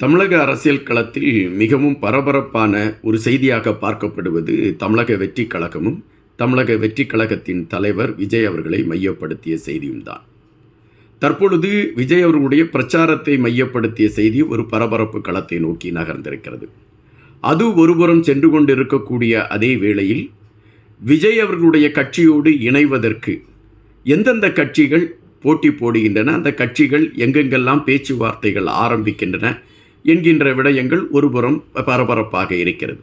தமிழக அரசியல் களத்தில் மிகவும் பரபரப்பான ஒரு செய்தியாக பார்க்கப்படுவது தமிழக வெற்றி கழகமும் தமிழக வெற்றி கழகத்தின் தலைவர் விஜய் அவர்களை மையப்படுத்திய செய்தியும் தான். தற்பொழுது விஜய் அவர்களுடைய பிரச்சாரத்தை மையப்படுத்திய செய்தி ஒரு பரபரப்பு களத்தை நோக்கி நகர்ந்திருக்கிறது. அது ஒருபுறம் சென்று கொண்டிருக்கக்கூடிய அதே வேளையில் விஜய் அவர்களுடைய கட்சியோடு இணைவதற்கு எந்தெந்த கட்சிகள் போட்டி போடுகின்றன அந்த கட்சிகள் எங்கெங்கெல்லாம் பேச்சுவார்த்தைகள் ஆரம்பிக்கின்றன என்கின்ற விடயங்கள் ஒருபுறம் பரபரப்பாக இருக்கிறது.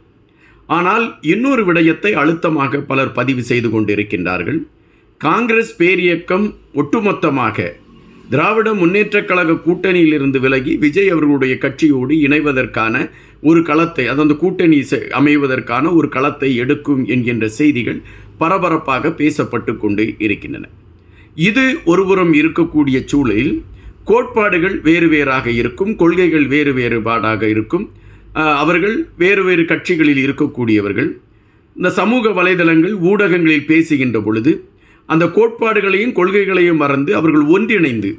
ஆனால் இன்னொரு விடயத்தை அழுத்தமாக பலர் பதிவு செய்து கொண்டிருக்கின்றார்கள். காங்கிரஸ் பேரியக்கம் ஒட்டுமொத்தமாக திராவிட முன்னேற்றக் கழக கூட்டணியிலிருந்து விலகி விஜய் அவர்களுடைய கட்சியோடு இணைவதற்கான ஒரு களத்தை அதாவது கூட்டணி செ- அமைவதற்கான ஒரு களத்தை எடுக்கும் என்கின்ற செய்திகள் பரபரப்பாக பேசப்பட்டு கொண்டு இருக்கின்றன. இது ஒருபுறம் இருக்கக்கூடிய சூழலில் கோட்பாடுகள் வேறு வேறாக இருக்கும் கொள்கைகள் வேறு வேறுபாடாக இருக்கும். அவர்கள் வேறு வேறு கட்சிகளில் இருக்கக்கூடியவர்கள். இந்த சமூக வலைதளங்கள் ஊடகங்களில் பேசுகின்ற பொழுது அந்த கோட்பாடுகளையும் கொள்கைகளையும் மறந்து அவர்கள் ஒன்றிணைந்து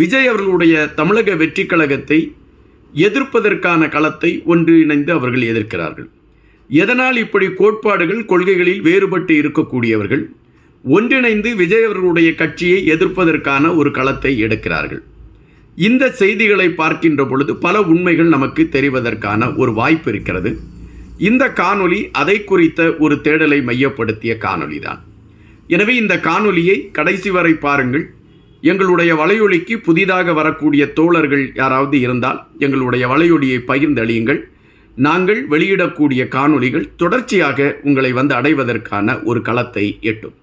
விஜய் அவர்களுடைய தமிழக வெற்றி கழகத்தை எதிர்ப்பதற்கான களத்தை ஒன்றிணைந்து அவர்கள் எதிர்க்கிறார்கள். எதனால் இப்படி கோட்பாடுகள் கொள்கைகளில் வேறுபட்டு இருக்கக்கூடியவர்கள்? ஒன்றிணைந்து விஜய் அவர்களுடைய கட்சியை எதிர்ப்பதற்கான ஒரு களத்தை எடுக்கிறார்கள். இந்த செய்திகளை பார்க்கின்ற பொழுது பல உண்மைகள் நமக்கு தெரிவதற்கான ஒரு வாய்ப்பு இருக்கிறது. இந்த காணொளி அதை குறித்த ஒரு தேடலை மையப்படுத்திய காணொளி தான். எனவே இந்த காணொலியை கடைசி வரை பாருங்கள். எங்களுடைய வலையொலிக்கு புதிதாக வரக்கூடிய தோழர்கள் யாராவது இருந்தால் எங்களுடைய வலையொலியை பகிர்ந்தளியுங்கள். நாங்கள் வெளியிடக்கூடிய காணொலிகள் தொடர்ச்சியாக உங்களை வந்து அடைவதற்கான ஒரு களத்தை எட்டும்.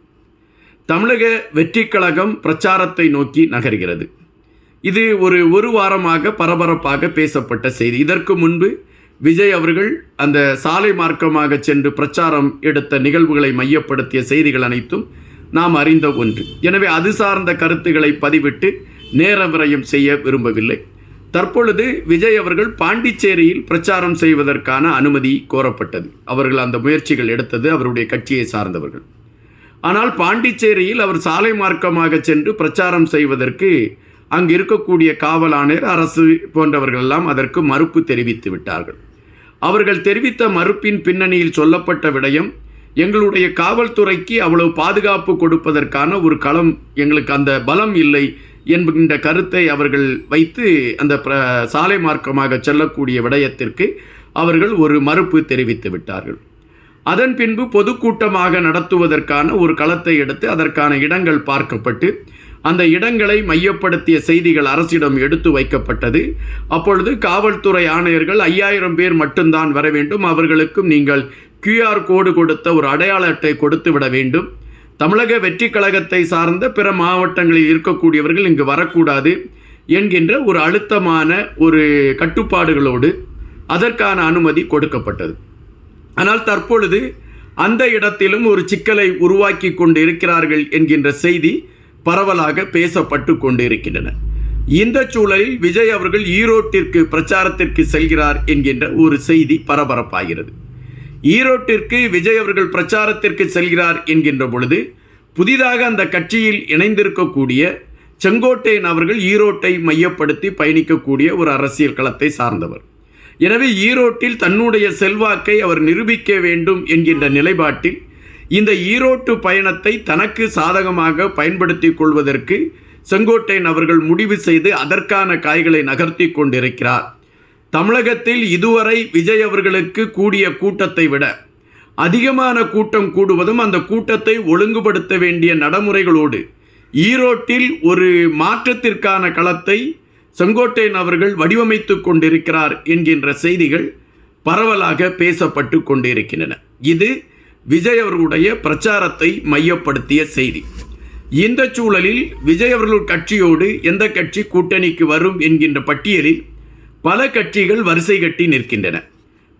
தமிழக வெற்றி கழகம் பிரச்சாரத்தை நோக்கி நகர்கிறது. இது ஒரு ஒரு வாரமாக பரபரப்பாக பேசப்பட்ட செய்தி. இதற்கு முன்பு விஜய் அவர்கள் அந்த சாலை மார்க்கமாக சென்று பிரச்சாரம் எடுத்த நிகழ்வுகளை மையப்படுத்திய செய்திகள் அனைத்தும் நாம் அறிந்த ஒன்று. எனவே அது சார்ந்த கருத்துக்களை பதிவிட்டு நேர விரயம் செய்ய விரும்பவில்லை. தற்பொழுது விஜய் அவர்கள் பாண்டிச்சேரியில் பிரச்சாரம் செய்வதற்கான அனுமதி கோரப்பட்டது. அவர்கள் அந்த முயற்சிகள் எடுத்தது அவருடைய கட்சியை சார்ந்தவர்கள். ஆனால் பாண்டிச்சேரியில் அவர் சாலை மார்க்கமாக சென்று பிரச்சாரம் செய்வதற்கு அங்கு இருக்கக்கூடிய காவல் ஆணையர் அரசு போன்றவர்கள் எல்லாம் அதற்கு மறுப்பு தெரிவித்து விட்டார்கள். அவர்கள் தெரிவித்த மறுப்பின் பின்னணியில் சொல்லப்பட்ட விடயம் எங்களுடைய காவல்துறைக்கு அவ்வளவு பாதுகாப்பு கொடுப்பதற்கான ஒரு களம் எங்களுக்கு அந்த பலம் இல்லை என்கின்ற கருத்தை அவர்கள் வைத்து அந்த சாலை மார்க்கமாக செல்லக்கூடிய விடயத்திற்கு அவர்கள் ஒரு மறுப்பு தெரிவித்து விட்டார்கள். அதன் பின்பு பொதுக்கூட்டமாக நடத்துவதற்கான ஒரு களத்தை எடுத்து அதற்கான இடங்கள் பார்க்கப்பட்டு அந்த இடங்களை மையப்படுத்திய செய்திகள் அரசிடம் எடுத்து வைக்கப்பட்டது. அப்பொழுது காவல்துறை ஆணையர்கள் ஐயாயிரம் பேர் மட்டும்தான் வர வேண்டும். அவர்களுக்கும் நீங்கள் கியூஆர் கோடு கொடுத்த ஒரு அடையாள அட்டை கொடுத்து விட வேண்டும். தமிழக வெற்றி கழகத்தை சார்ந்த பிற மாவட்டங்களில் இருக்கக்கூடியவர்கள் இங்கு வரக்கூடாது என்கின்ற ஒரு அழுத்தமான ஒரு கட்டுப்பாடுகளோடு அதற்கான அனுமதி கொடுக்கப்பட்டது. ஆனால் தற்பொழுது அந்த இடத்திலும் ஒரு சிக்கலை உருவாக்கி கொண்டு இருக்கிறார்கள் என்கின்ற செய்தி பரவலாக பேசப்பட்டு கொண்டிருக்கின்றன. இந்த சூழலில் விஜய் அவர்கள் ஈரோட்டிற்கு பிரச்சாரத்திற்கு செல்கிறார் என்கின்ற ஒரு செய்தி பரபரப்பாகிறது. ஈரோட்டிற்கு விஜய் அவர்கள் பிரச்சாரத்திற்கு செல்கிறார் என்கின்ற பொழுது புதிதாக அந்த கட்சியில் இணைந்திருக்கக்கூடிய செங்கோட்டையன் அவர்கள் ஈரோட்டை மையப்படுத்தி பயணிக்கக்கூடிய ஒரு அரசியல் களத்தை சார்ந்தவர். எனவே ஈரோட்டில் தன்னுடைய செல்வாக்கை அவர் நிரூபிக்க வேண்டும் என்கின்ற நிலைப்பாட்டில் இந்த ஈரோட்டு பயணத்தை தனக்கு சாதகமாக பயன்படுத்தி கொள்வதற்கு செங்கோட்டையன் அவர்கள் முடிவு செய்து அதற்கான காய்களை நகர்த்தி கொண்டிருக்கிறார். தமிழகத்தில் இதுவரை விஜய் அவர்களுக்கு கூடிய கூட்டத்தை விட அதிகமான கூட்டம் கூடுவதும் அந்த கூட்டத்தை ஒழுங்குபடுத்த வேண்டிய நடைமுறைகளோடு ஈரோட்டில் ஒரு மாற்றத்திற்கான களத்தை செங்கோட்டையன் அவர்கள் வடிவமைத்து கொண்டிருக்கிறார் என்கின்ற செய்திகள் பரவலாக பேசப்பட்டு கொண்டிருக்கின்றன. இது விஜய் அவர்களுடைய பிரச்சாரத்தை மையப்படுத்திய செய்தி. இந்த சூழலில் விஜய் அவர்கள் கட்சியோடு எந்த கட்சி கூட்டணிக்கு வரும் என்கின்ற பட்டியலில் பல கட்சிகள் வரிசை கட்டி நிற்கின்றன.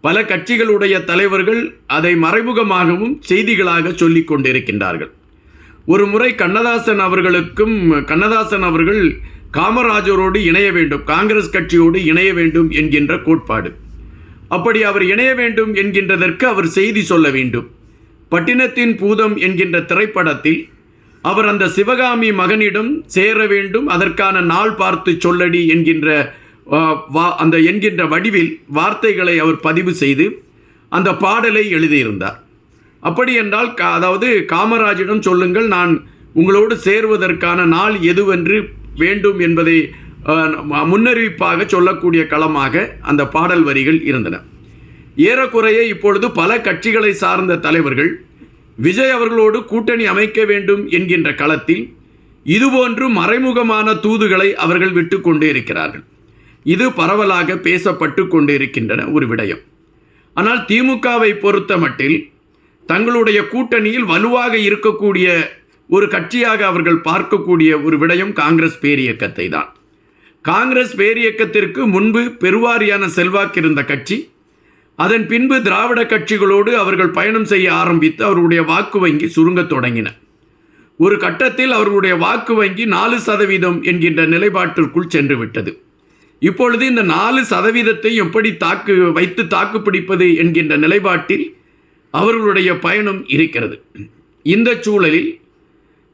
பல கட்சிகளுடைய தலைவர்கள் அதை மறைமுகமாகவும் செய்திகளாக சொல்லிக் கொண்டிருக்கின்றார்கள். ஒரு முறை கண்ணதாசன் அவர்களுக்கும் கண்ணதாசன் அவர்கள் காமராஜரோடு இணைய வேண்டும் காங்கிரஸ் கட்சியோடு இணைய வேண்டும் என்கின்ற கோட்பாடு. அப்படி அவர் இணைய வேண்டும் என்கின்றதற்கு அவர் செய்தி சொல்ல வேண்டும். பட்டினத்தின் பூதம் என்கின்ற திரைப்படத்தில் அவர் அந்த சிவகாமி மகனிடம் சேர வேண்டும் அதற்கான நாள் பார்த்து சொல்லடி என்கின்ற வா- அந்த என்கின்ற வடிவில் வார்த்தைகளை அவர் பதிவு செய்து அந்த பாடலை எழுதியிருந்தார். அப்படி என்றால் கா- அதாவது காமராஜிடம் சொல்லுங்கள் நான் உங்களோடு சேருவதற்கான நாள் எதுவென்று வேண்டும் என்பதை முன்னறிவிப்பாக சொல்லக்கூடிய களமாக அந்த பாடல் வரிகள் இருந்தன. ஏறக்குறைய இப்பொழுது பல கட்சிகளை சார்ந்த தலைவர்கள் விஜய் அவர்களோடு கூட்டணி அமைக்க வேண்டும் என்கின்ற களத்தில் இதுபோன்று மறைமுகமான தூதுகளை அவர்கள் விட்டு இருக்கிறார்கள். இது பரவலாக பேசப்பட்டு கொண்டு இருக்கின்றன ஒரு விடயம். ஆனால் திமுகவை பொறுத்த மட்டில் தங்களுடைய கூட்டணியில் வலுவாக இருக்கக்கூடிய ஒரு கட்சியாக அவர்கள் பார்க்கக்கூடிய ஒரு விடயம் காங்கிரஸ் பேரியக்கத்தை தான். காங்கிரஸ் பேரியக்கத்திற்கு முன்பு பெருவாரியான செல்வாக்கு இருந்த கட்சி அதன் பின்பு திராவிட கட்சிகளோடு அவர்கள் பயணம் செய்ய ஆரம்பித்து அவருடைய வாக்கு வங்கி சுருங்கத் தொடங்கின. ஒரு கட்டத்தில் அவர்களுடைய வாக்கு வங்கி நாலு சதவீதம் என்கின்ற நிலைப்பாட்டிற்குள் சென்று விட்டது. இப்பொழுது இந்த நாலு சதவீதத்தை எப்படி தாக்கு வைத்து தாக்கு பிடிப்பது என்கின்ற நிலைப்பாட்டில் அவர்களுடைய பயணம் இருக்கிறது. இந்த சூழலில்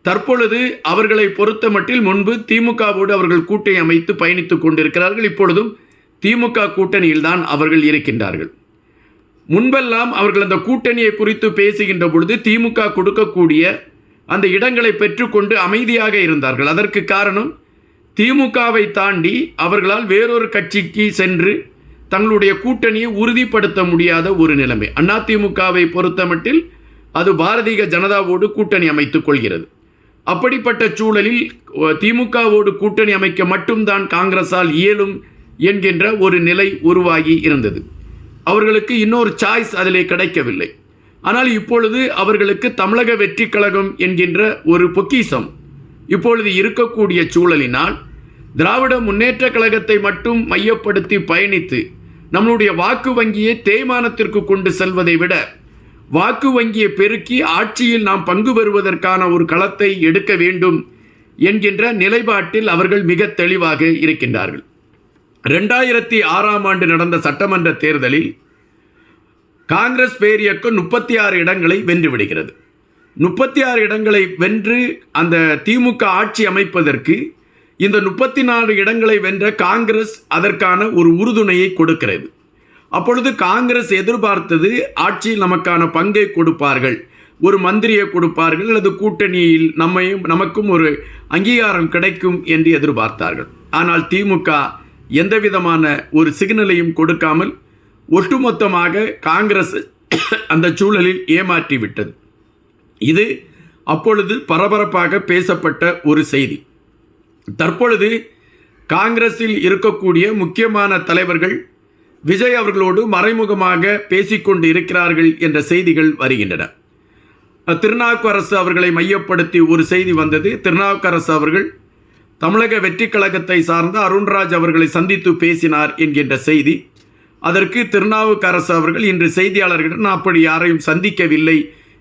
தற்பொழுது அவர்களை பொறுத்தமட்டில் முன்பு திமுகவோடு அவர்கள் கூட்டணி அமைத்து பயணித்துக் கொண்டிருக்கிறார்கள் இப்பொழுதும் திமுக கூட்டணியில்தான் அவர்கள் இருக்கின்றார்கள். முன்பெல்லாம் அவர்கள் அந்த கூட்டணியை குறித்து பேசுகின்ற பொழுது திமுக கொடுக்கக்கூடிய அந்த இடங்களை பெற்றுக்கொண்டு அமைதியாக இருந்தார்கள். அதற்கு காரணம் திமுகவை தாண்டி அவர்களால் வேறொரு கட்சிக்கு சென்று தங்களுடைய கூட்டணியை உறுதிப்படுத்த முடியாத ஒரு நிலைமை. அதிமுகவை பொறுத்தமட்டில் அது பாரதிய ஜனதாவோடு கூட்டணி அமைத்துக் கொள்கிறது. அப்படிப்பட்ட சூழலில் திமுகவோடு கூட்டணி அமைக்க மட்டும்தான் காங்கிரஸால் இயலும் என்கின்ற ஒரு நிலை உருவாகி இருந்தது. அவர்களுக்கு இன்னொரு சாய்ஸ் அதிலே கிடைக்கவில்லை. ஆனால் இப்பொழுது அவர்களுக்கு தமிழக வெற்றி கழகம் என்கின்ற ஒரு பொக்கிசம் இப்பொழுது இருக்கக்கூடிய சூழலினால் திராவிட முன்னேற்ற கழகத்தை மட்டும் மையப்படுத்தி பயணித்து நம்மளுடைய வாக்கு வங்கியை தேய்மானத்திற்கு கொண்டு செல்வதை விட வாக்கு வங்கியை பெருக்கி ஆட்சியில் நாம் பங்கு பெறுவதற்கான ஒரு களத்தை எடுக்க வேண்டும் என்கின்ற நிலைப்பாட்டில் அவர்கள் மிக தெளிவாக இருக்கின்றார்கள். ரெண்டாயிரத்தி ஆறாம் ஆண்டு நடந்த சட்டமன்ற தேர்தலில் காங்கிரஸ் பேரியக்கம் முப்பத்தி ஆறு இடங்களை வென்று விடுகிறது. முப்பத்தி ஆறு இடங்களை வென்று அந்த திமுக ஆட்சி அமைப்பதற்கு இந்த முப்பத்தி நாலு இடங்களை வென்ற காங்கிரஸ் அதற்கான ஒரு உறுதுணையை கொடுக்கிறது. அப்பொழுது காங்கிரஸ் எதிர்பார்த்தது ஆட்சியில் நமக்கான பங்கை கொடுப்பார்கள். ஒரு மந்திரியை கொடுப்பார்கள் அல்லது கூட்டணியில் நம்மையும் நமக்கும் ஒரு அங்கீகாரம் கிடைக்கும் என்று எதிர்பார்த்தார்கள். ஆனால் திமுக எந்த விதமான ஒரு சிக்னலையும் கொடுக்காமல் ஒட்டுமொத்தமாக காங்கிரஸ் அந்த சூழலில் ஏமாற்றி விட்டது இது அப்பொழுது பரபரப்பாக பேசப்பட்ட ஒரு செய்தி. தற்பொழுது காங்கிரஸில் இருக்கக்கூடிய முக்கியமான தலைவர்கள் விஜய் அவர்களோடு மறைமுகமாக பேசிக்கொண்டு இருக்கிறார்கள் என்ற செய்திகள் வருகின்றன. திருநாவுக்கரசு அவர்களை மையப்படுத்தி ஒரு செய்தி வந்தது. திருநாவுக்கரசு அவர்கள் தமிழக வெற்றி கழகத்தை சார்ந்த அருண்ராஜ் அவர்களை சந்தித்து பேசினார் என்கின்ற செய்தி. அதற்கு திருநாவுக்கரசு அவர்கள் இன்று செய்தியாளர்களிடம் அப்படி யாரையும் சந்திக்கவில்லை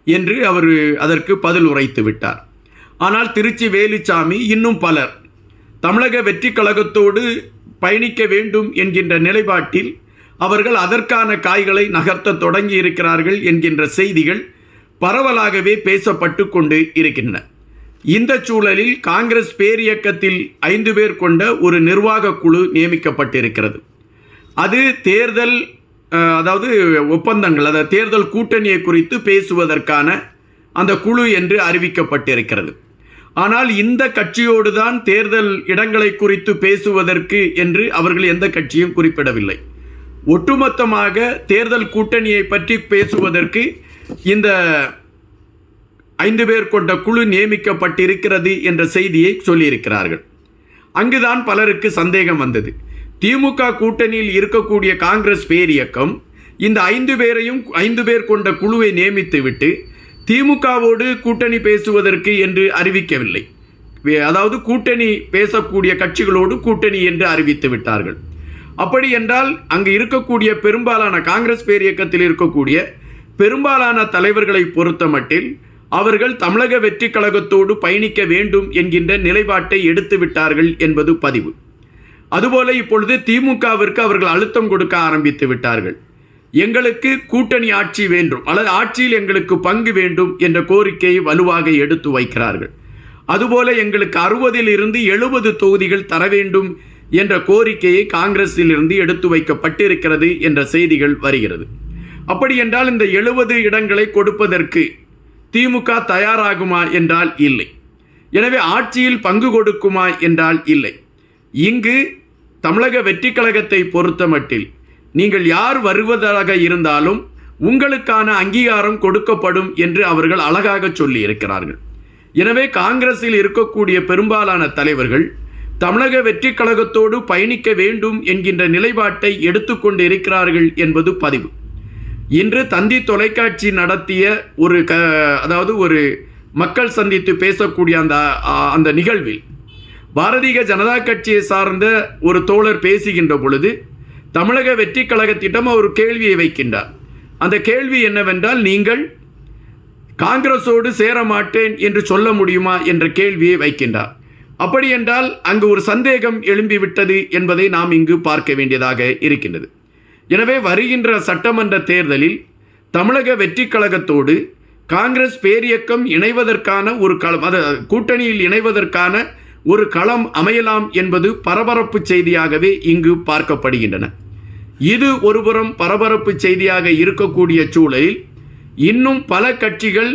என்று அவர் அதற்கு பதில் உரைத்து விட்டார். ஆனால் திருச்சி வேலுச்சாமி இன்னும் பலர் தமிழக வெற்றி கழகத்தோடு பயணிக்க வேண்டும் என்கின்ற நிலைப்பாட்டில் அவர்கள் அதற்கான காய்களை நகர்த்த தொடங்கி இருக்கிறார்கள் என்கின்ற செய்திகள் பரவலாகவே பேசப்பட்டு கொண்டு இருக்கின்றன. இந்த சூழலில் காங்கிரஸ் பேரியக்கத்தில் ஐந்து பேர் கொண்ட ஒரு நிர்வாக குழு நியமிக்கப்பட்டிருக்கிறது. அது தேர்தல் அதாவது ஒப்பந்தங்கள் அதாவது தேர்தல் கூட்டணியை குறித்து பேசுவதற்கான அந்த குழு என்று அறிவிக்கப்பட்டிருக்கிறது. ஆனால் இந்த கட்சியோடு தான் தேர்தல் இடங்களை குறித்து பேசுவதற்கு என்று அவர்கள் எந்த கட்சியும் குறிப்பிடவில்லை. ஒட்டுமொத்தமாக தேர்தல் கூட்டணியை பற்றி பேசுவதற்கு இந்த ஐந்து பேர் கொண்ட குழு நியமிக்கப்பட்டிருக்கிறது என்ற செய்தியை சொல்லியிருக்கிறார்கள். அங்குதான் பலருக்கு சந்தேகம் வந்தது. திமுக கூட்டணியில் இருக்கக்கூடிய காங்கிரஸ் பேரியக்கம் இந்த ஐந்து பேரையும் ஐந்து பேர் கொண்ட குழுவை நியமித்துவிட்டு திமுகவோடு கூட்டணி பேசுவதற்கு என்று அறிவிக்கவில்லை. அதாவது கூட்டணி பேசக்கூடிய கட்சிகளோடு கூட்டணி என்று அறிவித்து விட்டார்கள். அப்படி என்றால் அங்கு இருக்கக்கூடிய பெரும்பாலான காங்கிரஸ் பேர் இயக்கத்தில் இருக்கக்கூடிய பெரும்பாலான தலைவர்களை பொறுத்தமட்டில் அவர்கள் தமிழக வெற்றி கழகத்தோடு பயணிக்க வேண்டும் என்கின்ற நிலைப்பாட்டை எடுத்து விட்டார்கள் என்பது பதிவு. அதுபோல இப்பொழுது திமுகவிற்கு அவர்கள் அழுத்தம் கொடுக்க ஆரம்பித்து விட்டார்கள். எங்களுக்கு கூட்டணி ஆட்சி வேண்டும் அல்லது ஆட்சியில் எங்களுக்கு பங்கு வேண்டும் என்ற கோரிக்கையை வலுவாக எடுத்து வைக்கிறார்கள். அதுபோல எங்களுக்கு அறுபதில் இருந்து எழுபது தொகுதிகள் தர வேண்டும் என்ற கோரிக்கையை காங்கிரஸிலிருந்து எடுத்து வைக்கப்பட்டிருக்கிறது என்ற செய்திகள் வருகிறது. அப்படியென்றால் இந்த எழுபது இடங்களை கொடுப்பதற்கு திமுக தயாராகுமா என்றால் இல்லை. எனவே ஆட்சியில் பங்கு கொடுக்குமா என்றால் இல்லை. இங்கு தமிழக வெற்றி கழகத்தை பொறுத்தமட்டில் நீங்கள் யார் வருவதாக இருந்தாலும் உங்களுக்கான அங்கீகாரம் கொடுக்கப்படும் என்று அவர்கள் அழகாக சொல்லி இருக்கிறார்கள் எனவே காங்கிரஸில் இருக்கக்கூடிய பெரும்பாலான தலைவர்கள் தமிழக வெற்றி கழகத்தோடு பயணிக்க வேண்டும் என்கின்ற நிலைப்பாட்டை எடுத்துக்கொண்டு இருக்கிறார்கள் என்பது பதிவு. இன்று தந்தி தொலைக்காட்சி நடத்திய ஒரு க அதாவது ஒரு மக்கள் சந்தித்து பேசக்கூடிய அந்த அந்த நிகழ்வில் பாரதிய ஜனதா கட்சியை சார்ந்த ஒரு தோழர் பேசுகின்ற பொழுது தமிழக வெற்றி கழகத்திடம் ஒரு கேள்வியை வைக்கின்றார். அந்த கேள்வி என்னவென்றால் நீங்கள் காங்கிரஸோடு சேர மாட்டேன் என்று சொல்ல முடியுமா? என்ற கேள்வியை வைக்கின்றார். அப்படியென்றால் அங்கு ஒரு சந்தேகம் எழும்பிவிட்டது என்பதை நாம் இங்கு பார்க்க வேண்டியதாக இருக்கின்றது. எனவே வருகின்ற சட்டமன்ற தேர்தலில் தமிழக வெற்றி கழகத்தோடு காங்கிரஸ் பேரியக்கம் இணைவதற்கான ஒரு களம் அது கூட்டணியில் இணைவதற்கான ஒரு களம் அமையலாம் என்பது பரபரப்பு செய்தியாகவே இங்கு பார்க்கப்படுகின்றன. இது ஒருபுறம் பரபரப்பு செய்தியாக இருக்கக்கூடிய சூழலில் இன்னும் பல கட்சிகள்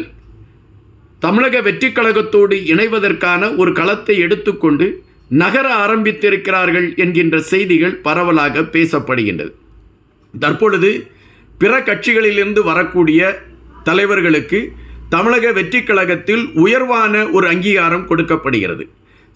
தமிழக வெற்றி கழகத்தோடு இணைவதற்கான ஒரு களத்தை எடுத்துக்கொண்டு நகர ஆரம்பித்திருக்கிறார்கள் என்கின்ற செய்திகள் பரவலாக பேசப்படுகின்றது. தற்பொழுது பிற கட்சிகளிலிருந்து வரக்கூடிய தலைவர்களுக்கு தமிழக வெற்றி கழகத்தில் உயர்வான ஒரு அங்கீகாரம் கொடுக்கப்படுகிறது.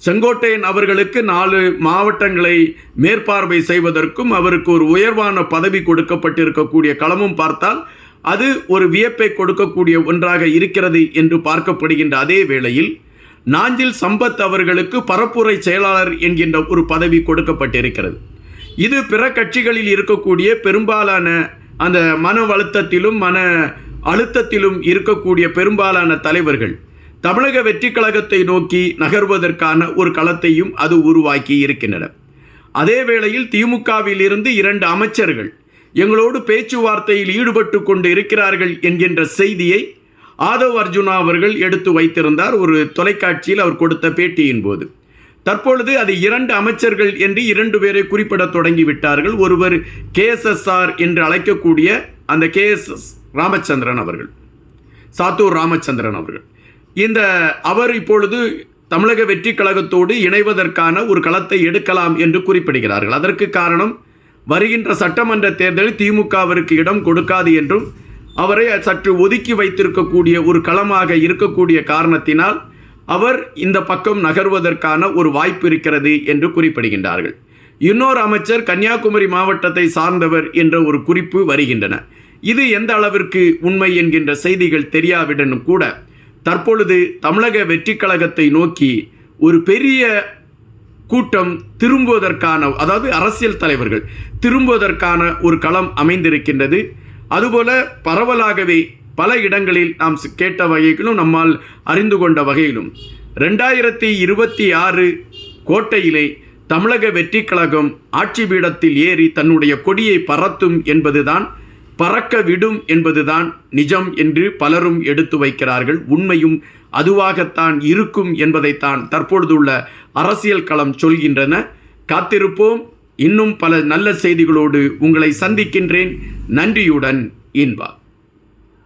செங்கோட்டையன் அவர்களுக்கு நாலு மாவட்டங்களை மேற்பார்வை செய்வதற்கும் அவருக்கு ஒரு உயர்வான பதவி கொடுக்கப்பட்டிருக்கக்கூடிய களமும் பார்த்தால் அது ஒரு வியப்பை கொடுக்கக்கூடிய ஒன்றாக இருக்கிறது என்று பார்க்கப்படுகின்ற அதே வேளையில் நாஞ்சில் சம்பத் அவர்களுக்கு பரப்புரை செயலாளர் என்கின்ற ஒரு பதவி கொடுக்கப்பட்டிருக்கிறது. இது பிற கட்சிகளில் இருக்கக்கூடிய பெரும்பாலான அந்த மன அழுத்தத்திலும் மன அழுத்தத்திலும் இருக்கக்கூடிய பெரும்பாலான தலைவர்கள் தமிழக வெற்றி கழகத்தை நோக்கி நகர்வதற்கான ஒரு களத்தையும் அது உருவாக்கி இருக்கின்றன. அதே வேளையில் திமுகவில் இருந்து இரண்டு அமைச்சர்கள் எங்களோடு பேச்சுவார்த்தையில் ஈடுபட்டு கொண்டு இருக்கிறார்கள் என்கின்ற செய்தியை ஆதவ் அர்ஜுனா அவர்கள் எடுத்து வைத்திருந்தார் ஒரு தொலைக்காட்சியில் அவர் கொடுத்த பேட்டியின் போது. தற்பொழுது அது இரண்டு அமைச்சர்கள் என்று இரண்டு பேரை குறிப்பிட தொடங்கிவிட்டார்கள். ஒருவர் கேஎஸ்எஸ்ஆர் என்று அழைக்கக்கூடிய அந்த கேஎஸ்எஸ் ராமச்சந்திரன் அவர்கள். சாத்தூர் ராமச்சந்திரன் அவர்கள். இந்த அவர் இப்பொழுது தமிழக வெற்றி கழகத்தோடு இணைவதற்கான ஒரு களத்தை எடுக்கலாம் என்று குறிப்பிடுகிறார்கள். அதற்கு காரணம் வருகின்ற சட்டமன்ற தேர்தலில் திமுகவிற்கு இடம் கொடுக்காது என்றும் அவரை சற்று ஒதுக்கி வைத்திருக்கக்கூடிய ஒரு களமாக இருக்கக்கூடிய காரணத்தினால் அவர் இந்த பக்கம் நகர்வதற்கான ஒரு வாய்ப்பு இருக்கிறது என்று குறிப்பிடுகின்றார்கள். இன்னொரு அமைச்சர் கன்னியாகுமரி மாவட்டத்தை சார்ந்தவர் என்ற ஒரு குறிப்பு வருகின்றன. இது எந்த அளவிற்கு உண்மை என்கின்ற செய்திகள் தெரியாவிடனும் கூட தற்பொழுது தமிழக வெற்றி கழகத்தை நோக்கி ஒரு பெரிய கூட்டம் திரும்புவதற்கான அதாவது அரசியல் தலைவர்கள் திரும்புவதற்கான ஒரு களம் அமைந்திருக்கின்றது. அதுபோல பரவலாகவே பல இடங்களில் நாம் கேட்ட வகையிலும் நம்மால் அறிந்து கொண்ட வகையிலும் ரெண்டாயிரத்தி இருபத்தி ஆறு கோட்டையிலே தமிழக வெற்றி கழகம் ஆட்சி பீடத்தில் ஏறி தன்னுடைய கொடியை பறத்தும் என்பதுதான் பறக்க விடும் என்பதுதான் நிஜம் என்று பலரும் எடுத்து வைக்கிறார்கள். உண்மையும் அதுவாகத்தான் இருக்கும் என்பதைத்தான் தற்பொழுதுள்ள அரசியல் களம் சொல்கின்றன. காத்திருப்போம். இன்னும் பல நல்ல செய்திகளோடு உங்களை சந்திக்கின்றேன். நன்றியுடன் இன்பா.